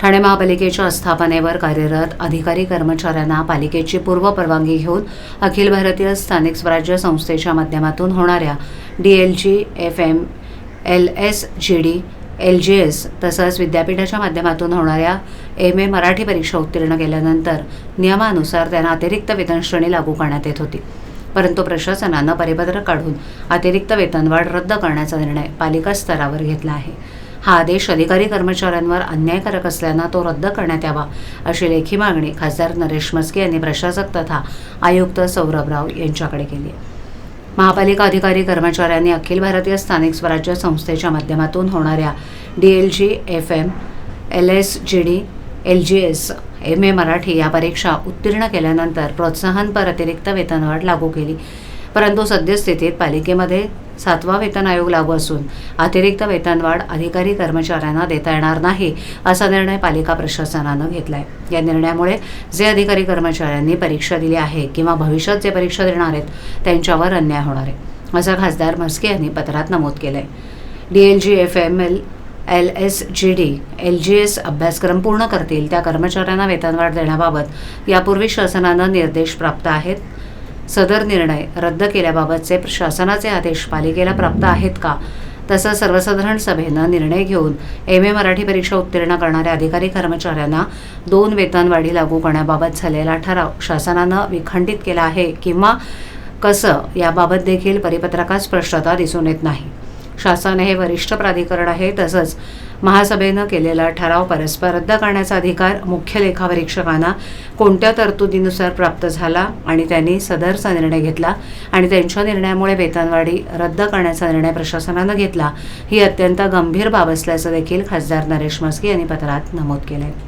ठाणे महापालिकेच्या आस्थापनेवर कार्यरत अधिकारी कर्मचाऱ्यांना पालिकेची पूर्व परवानगी घेऊन अखिल भारतीय स्थानिक स्वराज्य संस्थेच्या माध्यमातून होणाऱ्या D L G F M L S G D L G S तसंच विद्यापीठाच्या माध्यमातून होणाऱ्या एम ए मराठी परीक्षा उत्तीर्ण केल्यानंतर नियमानुसार त्यांना अतिरिक्त वेतनश्रेणी लागू करण्यात येत होती. परंतु प्रशासनानं परिपत्रक काढून अतिरिक्त वेतनवाढ रद्द करण्याचा निर्णय पालिका स्तरावर घेतला आहे. हा आदेश अधिकारी कर्मचाऱ्यांवर अन्यायकारक असल्यानं तो रद्द करण्यात यावा अशी लेखी मागणी खासदार नरेश मस्के यांनी प्रशासक तथा आयुक्त सौरभ राव यांच्याकडे केली आहे. महापालिका अधिकारी कर्मचाऱ्यांनी अखिल भारतीय स्थानिक स्वराज्य संस्थेच्या माध्यमातून होणाऱ्या D L G F M L S G D L G S M A Marathi या परीक्षा उत्तीर्ण केल्यानंतर प्रोत्साहनपर अतिरिक्त वेतनवाढ लागू केली. परंतु सद्यस्थितीत पालिकेमध्ये सातवा वेतन आयोग लागू असून अतिरिक्त वेतनवाढ अधिकारी कर्मचाऱ्यांना देता येणार नाही असा निर्णय पालिका प्रशासनानं घेतलाय. या निर्णयामुळे जे अधिकारी कर्मचाऱ्यांनी परीक्षा दिली आहे किंवा भविष्यात जे परीक्षा देणार आहेत त्यांच्यावर अन्याय होणार आहे असं खासदार म्हस्के यांनी पत्रात नमूद केलंय. D L G F M L L S G D L G S अभ्यासक्रम पूर्ण करतील त्या कर्मचाऱ्यांना वेतनवाढ देण्याबाबत यापूर्वी शासनानं निर्देश प्राप्त आहेत. सदर निर्णय रद्द केल्याबाबतचे शासनाचे आदेश पालिकेला प्राप्त आहेत का? तसंच सर्वसाधारण सभेनं निर्णय घेऊन एम ए मराठी परीक्षा उत्तीर्ण करणाऱ्या अधिकारी कर्मचाऱ्यांना दोन वेतनवाढी लागू करण्याबाबत झालेला ठराव शासनानं विखंडित केला आहे किंवा कसं याबाबत देखील परिपत्रकात स्पष्टता दिसून येत नाही. शासन हे वरिष्ठ प्राधिकरण आहे तसंच महासभेनं केलेला ठराव परस्पर रद्द करण्याचा अधिकार मुख्य लेखापरीक्षकांना कोणत्या तरतुदीनुसार प्राप्त झाला आणि त्यांनी सदरचा निर्णय घेतला आणि त्यांच्या निर्णयामुळे वेतनवाढी रद्द करण्याचा निर्णय प्रशासनानं घेतला ही अत्यंत गंभीर बाब असल्याचं देखील खासदार नरेश मस्के यांनी पत्रात नमूद केलं आहे